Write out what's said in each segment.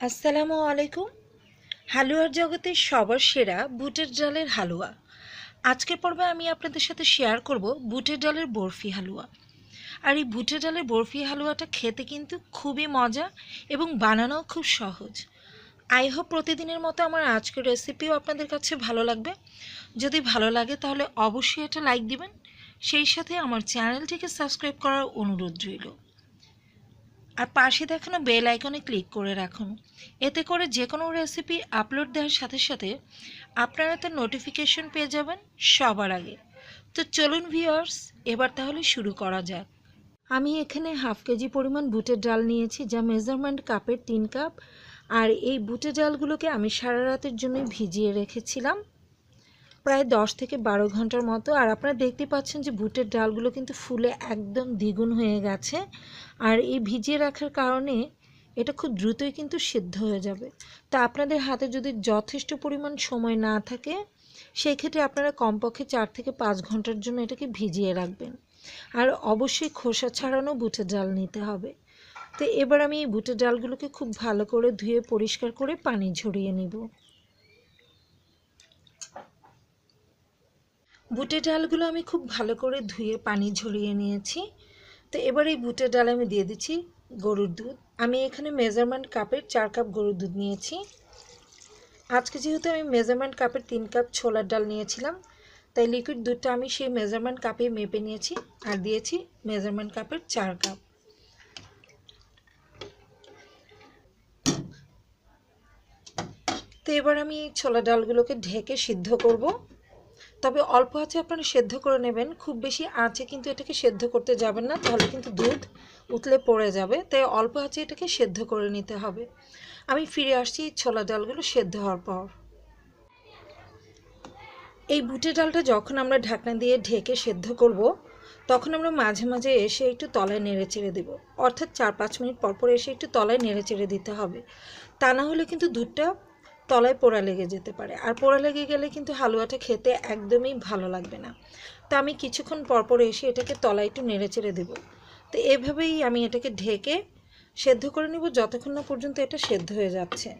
আসসালামু আলাইকুম। হালুয়ার জগতে সবার সেরা বুটের ডালের হালুয়া। আজকের পর্বে আমি আপনাদের সাথে শেয়ার করব বুটের ডালের বরফি হালুয়া। আর এই বুটের ডালের বরফি হালুয়াটা খেতে কিন্তু খুবই মজা এবং বানানোও খুব সহজ। আই হোপ প্রতিদিনের মতো আমার আজকের রেসিপিও আপনাদের কাছে ভালো লাগবে। যদি ভালো লাগে তাহলে অবশ্যই এটা লাইক দিবেন। সেই সাথে আমার চ্যানেলটিকে সাবস্ক্রাইব করার অনুরোধ রইল। আর পাশে দেখানো বেল আইকনে ক্লিক করে রাখুন। এতে করে যে কোনো রেসিপি আপলোড দেওয়ার সাথে সাথে আপনারা তার নোটিফিকেশন পেয়ে যাবেন সবার আগে। তো চলুন ভিওর্স এবার তাহলে শুরু করা যাক। আমি এখানে হাফ কেজি পরিমাণ বুটের ডাল নিয়েছি, যা মেজারমেন্ট কাপের তিন কাপ আর এই বুটের ডালগুলোকে আমি সারা রাতের জন্য ভিজিয়ে রেখেছিলাম। প্রায় দশ থেকে বারো ঘণ্টার মতো। আর আপনারা দেখতে পাচ্ছেন যে বুটের ডালগুলো কিন্তু ফুলে একদম দ্বিগুণ হয়ে গেছে। আর এই ভিজিয়ে রাখার কারণে এটা খুব দ্রুতই কিন্তু সিদ্ধ হয়ে যাবে। তা আপনাদের হাতে যদি যথেষ্ট পরিমাণ সময় না থাকে সেই ক্ষেত্রে আপনারা কমপক্ষে চার থেকে পাঁচ ঘণ্টার জন্য এটাকে ভিজিয়ে রাখবেন। আর অবশ্যই খোসা ছাড়ানো বুটের ডাল নিতে হবে। তো এবার আমি এই বুটের ডালগুলোকে খুব ভালো করে ধুয়ে পরিষ্কার করে পানি ঝরিয়ে নিব। বুটের ডালগুলো আমি খুব ভালো করে ধুয়ে পানি ঝরিয়ে নিয়েছি। তো এবার এই বুটের ডাল আমি দিয়ে দিচ্ছি গরুর দুধ। আমি এখানে মেজারমেন্ট কাপের চার কাপ গরুর দুধ নিয়েছি। আজকে যেহেতু আমি মেজারমেন্ট কাপের তিন কাপ ছোলার ডাল নিয়েছিলাম, তাই লিকুইড দুধটা আমি সেই মেজারমেন্ট কাপে মেপে নিয়েছি আর দিয়েছি মেজারমেন্ট কাপের চার কাপ। তো এবার আমি এই ছোলা ডালগুলোকে ঢেকে সিদ্ধ করব। তবে অল্প আঁচে আপনারা সেদ্ধ করে নেবেন, খুব বেশি আঁচে কিন্তু এটাকে সেদ্ধ করতে যাবেন না, তাহলে কিন্তু দুধ উতলে পড়ে যাবে, তাই অল্প আঁচে এটাকে সেদ্ধ করে নিতে হবে। আমি ফিরে আসছি ছোলা ডালগুলো সেদ্ধ হওয়ার পর। এই বুটের ডালটা যখন আমরা ঢাকনা দিয়ে ঢেকে সেদ্ধ করব, তখন আমরা মাঝে মাঝে এসে একটু তলায় নেড়ে চেড়ে দেবো। অর্থাৎ চার পাঁচ মিনিট পর পর এসে একটু তলায় নেড়ে চেড়ে দিতে হবে। তা না হলে কিন্তু দুধটা তলায় পোড়া লেগে যেতে পারে। আর পোড়া লেগে গেলে কিন্তু হালুয়াটা খেতে একদমই ভালো লাগবে না। তো আমি কিছুক্ষণ পরপর এসে এটাকে তলায় একটু নেড়ে চেড়ে দেবো। তো এভাবেই আমি এটাকে ঢেকে সেদ্ধ করে নিব যতক্ষণ না পর্যন্ত এটা সেদ্ধ হয়ে যাচ্ছে।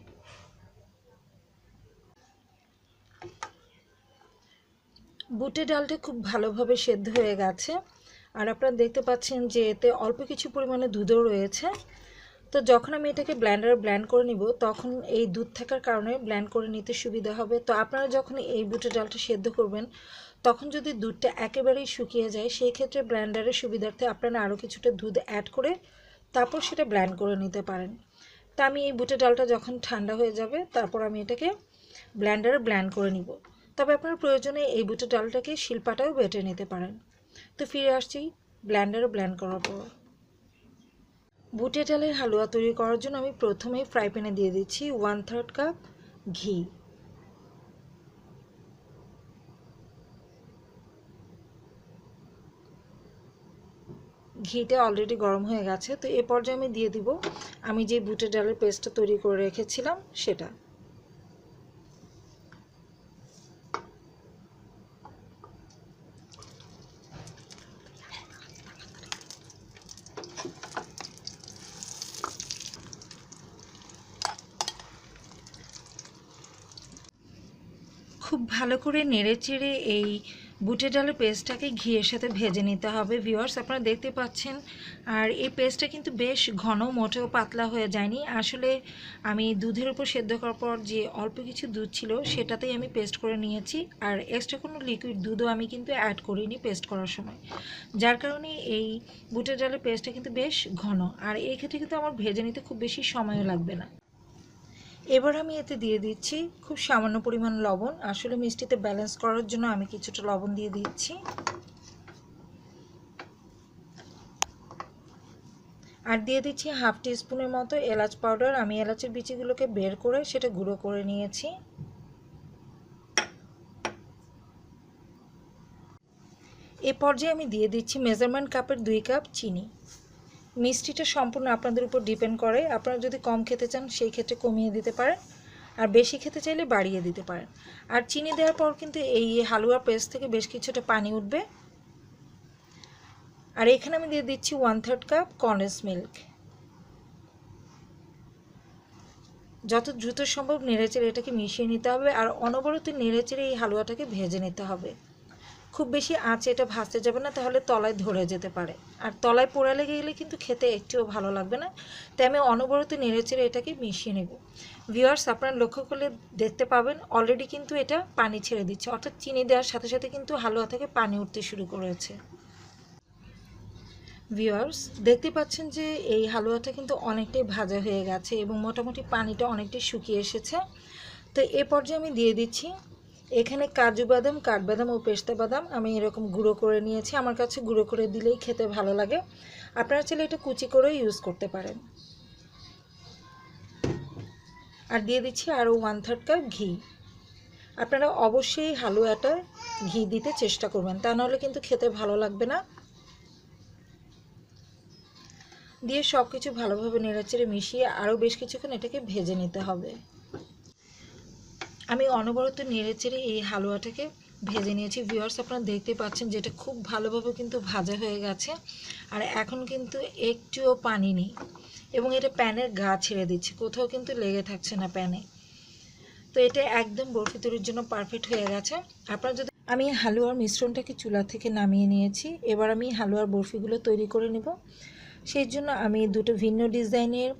বুটে ডালটা খুব ভালোভাবে সেদ্ধ হয়ে গেছে। আর আপনারা দেখতে পাচ্ছেন যে এতে অল্প কিছু পরিমাণে দুধও রয়েছে। তো যখন আমি এটাকে ব্ল্যান্ডারে ব্ল্যান্ড করে নিব, তখন এই দুধ থাকার কারণে ব্ল্যান্ড করে নিতে সুবিধা হবে। তো আপনারা যখন এই বুটের ডালটা সেদ্ধ করবেন, তখন যদি দুধটা একেবারেই শুকিয়ে যায় সেই ক্ষেত্রে ব্ল্যান্ডারের সুবিধার্থে আপনারা আরও কিছুটা দুধ অ্যাড করে তারপর সেটা ব্ল্যান্ড করে নিতে পারেন। তা আমি এই বুটের ডালটা যখন ঠান্ডা হয়ে যাবে, তারপর আমি এটাকে ব্ল্যান্ডারে ব্ল্যান্ড করে নিব। তবে আপনার প্রয়োজনে এই বুটের ডালটাকে শিল্পাটাও বেটে নিতে পারেন। তো ফিরে আসছি ব্ল্যান্ডারে ব্ল্যান্ড করার পর। বুটের ডালের হালুয়া তৈরি করার জন্য আমি প্রথমেই ফ্রাই প্যানে দিয়ে দিচ্ছি ওয়ান থার্ড কাপ ঘি। ঘিটা অলরেডি গরম হয়ে গেছে, তো এ পর্যায়ে আমি দিয়ে দিব, আমি যে বুটের ডালের পেস্টটা তৈরি করে রেখেছিলাম, সেটা। খুব ভালো করে নেড়েচেড়ে এই বুটের ডালের পেস্টটাকে ঘিয়ের সাথে ভেজে নিতে হবে ভিউয়ার্স আপনারা দেখতে পাচ্ছেন। আর এই পেস্টটা কিন্তু বেশ ঘন, মোটেও পাতলা হয়ে যায়নি। আসলে আমি দুধের উপর সেদ্ধ করার পর যে অল্প কিছু দুধ ছিল, সেটাতেই আমি পেস্ট করে নিয়েছি। আর এক্সট্রা কোনো লিকুইড দুধও আমি কিন্তু অ্যাড করিনি পেস্ট করার সময়। যার কারণে এই বুটের ডালের পেস্টটা কিন্তু বেশ ঘন। আর এই ক্ষেত্রে কিন্তু আমার ভেজে নিতে খুব বেশি সময়ও লাগবে না। এবার আমি এতে দিয়ে দিচ্ছি খুব সামান্য পরিমাণ লবণ। আসলে মিষ্টিতে ব্যালেন্স করার জন্য আমি কিছুটা লবণ দিয়ে দিচ্ছি। আর দিয়ে দিচ্ছি হাফ টিস্পুনের মতো এলাচ পাউডার। আমি এলাচের বিচিগুলোকে বের করে সেটা গুঁড়ো করে নিয়েছি। এ পর্যায়ে আমি দিয়ে দিচ্ছি মেজারমেন্ট কাপের দুই কাপ চিনি। মিষ্টিটা সম্পূর্ণ আপনাদের উপর ডিপেন্ড করে। আপনারা যদি কম খেতে চান, সেই ক্ষেত্রে কমিয়ে দিতে পারেন। আর বেশি খেতে চাইলে বাড়িয়ে দিতে পারেন। আর চিনি দেওয়ার পর কিন্তু এই হালুয়া পেস্ট থেকে বেশ কিছুটা পানি উঠবে। আর এখানে আমি দিয়ে দিচ্ছি one third cup condense milk যত দ্রুত সম্ভব নেড়েচেড়ে এটাকে মিশিয়ে নিতে হবে। আর অনবরত নেড়েচেড়ে এই হালুয়াটাকে ভেজে নিতে হবে। খুব বেশি আঁচে এটা ভাজতে যাবে না, তাহলে তলায় ধরে যেতে পারে। আর তলায় পোড়া লেগে গেলে কিন্তু খেতে একটুও ভালো লাগবে না। তাই আমি অনবরত নেড়েচেড়ে এটাকে মিশিয়ে নেব। ভিউয়ার্স আপনারা লক্ষ্য করলে দেখতে পাবেন অলরেডি কিন্তু এটা পানি ছেড়ে দিচ্ছে। অর্থাৎ চিনি দেওয়ার সাথে সাথে কিন্তু হালুয়া থেকে পানি উঠতে শুরু করেছে। ভিউয়ার্স দেখতে পাচ্ছেন যে এই হালুয়াটা কিন্তু অনেকটাই ভাজা হয়ে গেছে এবং মোটামুটি পানিটা অনেকটাই শুকিয়ে এসেছে। তো এ পর্যায়ে আমি দিয়ে দিচ্ছি এখানে কাজু বাদাম কাঠবাদাম ও পেস্তা বাদাম আমি এরকম গুঁড়ো করে নিয়েছি। আমার কাছে গুঁড়ো করে দিলেই খেতে ভালো লাগে। আপনারা চাইলে এটা কুচি করেও ইউজ করতে পারেন। আর দিয়ে দিচ্ছি আরও ওয়ান থার্ড কাপ ঘি। আপনারা অবশ্যই হালুয়াটা ঘি দিতে চেষ্টা করবেন, তা নাহলে কিন্তু খেতে ভালো লাগবে না। দিয়ে সব কিছু ভালোভাবে নেড়াচেড়ে মিশিয়ে আরও বেশ কিছুক্ষণ এটাকে ভেজে নিতে হবে। আমি অনবরত নেড়ে চেড়ে এই হালুয়াটাকে ভেজে নিয়েছি। ভিউয়ার্স আপনারা দেখতে পাচ্ছেন যেটা খুব ভালোভাবে কিন্তু ভাজা হয়ে গেছে। আর এখন কিন্তু একটুও পানি নেই এবং এটা প্যানের গা ছেড়ে দিচ্ছে। কোথাও কিন্তু লেগে থাকছে না প্যানে। তো এটা একদম বরফি তৈরির জন্য পারফেক্ট হয়ে গেছে। আপনারা যদি আমি হালুয়ার মিশ্রণটাকে চুলা থেকে নামিয়ে নিয়েছি। এবার আমি হালুয়ার বরফিগুলো তৈরি করে নেব। সেই জন্য আমি দুটো ভিন্ন ডিজাইনের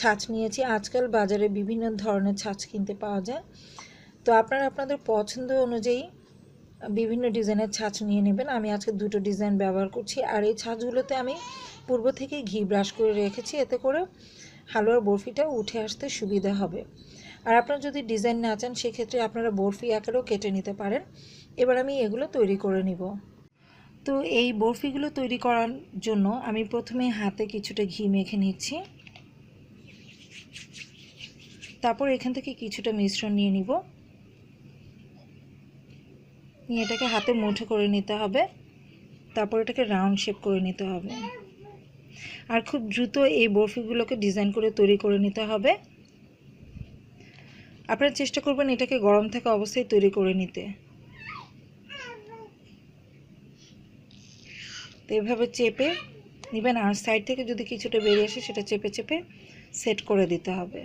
ছাঁচ নিয়েছি। আজকাল বাজারে বিভিন্ন ধরনের ছাঁচ কিনতে পাওয়া যায়। তো আপনারা আপনাদের পছন্দ অনুযায়ী বিভিন্ন ডিজাইনের ছাঁচ নিয়ে নেবেন। আমি আজকে দুটো ডিজাইন ব্যবহার করছি আর এই ছাঁচগুলোতে আমি পূর্ব থেকে ঘি ব্রাশ করে রেখেছি। এতে করে হালুয়ার বরফিটা উঠে আসতে সুবিধা হবে। আর আপনারা যদি ডিজাইন না চান, সেক্ষেত্রে আপনারা বরফি আকারেও কেটে নিতে পারেন। এবার আমি এগুলো তৈরি করে নিব। তো এই বরফিগুলো তৈরি করার জন্য আমি প্রথমে হাতে কিছুটা ঘি মেখে নিচ্ছি। তারপর এখান থেকে কিছুটা মিশ্রণ নিয়ে নিব। নিয়ে এটাকে হাতে মুঠো করে নিতে হবে। তারপর এটাকে রাউন্ড শেপ করে নিতে হবে। আর খুব দ্রুত এই বরফিগুলোকে ডিজাইন করে তৈরি করে নিতে হবে। আপনারা চেষ্টা করবেন এটাকে গরম থাকা অবস্থায় তৈরি করে নিতে। তো এভাবে চেপে নেবেন, আর সাইড থেকে যদি কিছুটা বেরিয়ে আসে সেটা চেপে চেপে সেট করে দিতে হবে।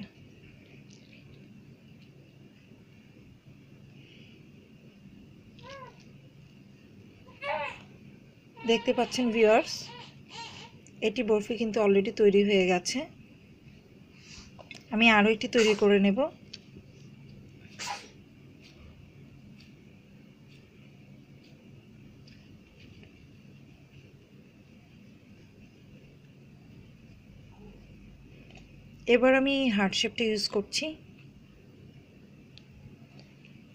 দেখতে পাচ্ছেন ভিউয়ার্স এটি বরফি কিন্তু অলরেডি তৈরি হয়ে গেছে। আমি আরও একটি তৈরি করে নেব। এবার আমি হার্ট শেপটা ইউজ করছি।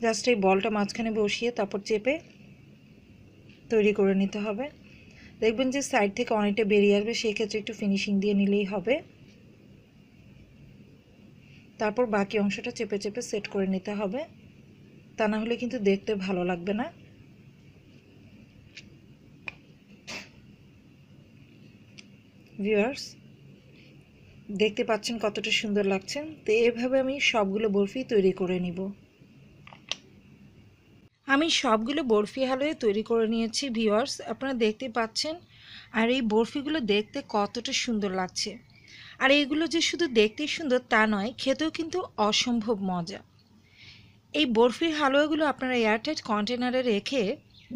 জাস্ট এই বলটা মাঝখানে বসিয়ে তারপর চেপে তৈরি করে নিতে হবে। দেখবেন যে সাইড থেকে অনেকটা বেরিয়ে আসবে, সেই ক্ষেত্রে একটু ফিনিশিং দিয়ে নিলেই হবে। তারপর বাকি অংশটা চেপে চেপে সেট করে নিতে হবে। তা না হলে কিন্তু দেখতে ভালো লাগবে না। ভিউয়ার্স দেখতে পাচ্ছেন কতটা সুন্দর লাগছে। তো এভাবে আমি সবগুলো বরফি তৈরি করে নিব। আমি সবগুলো বরফি হালুয়া তৈরি করে নিয়েছি ভিউয়ার্স আপনারা দেখতে পাচ্ছেন। আর এই বরফিগুলো দেখতে কতটা সুন্দর লাগছে। আর এইগুলো যে শুধু দেখতেই সুন্দর তা নয়, খেতেও কিন্তু অসম্ভব মজা। এই বরফির হালুয়াগুলো আপনারা এয়ারটাইট কন্টেনারে রেখে,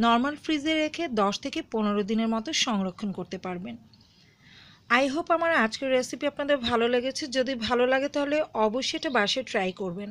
নর্মাল ফ্রিজে রেখে দশ থেকে পনেরো দিনের মতো সংরক্ষণ করতে পারবেন। আই হোপ আমার আজকের রেসিপি আপনাদের ভালো লেগেছে। যদি ভালো লাগে তাহলে অবশ্যই এটা বাসায় ট্রাই করবেন।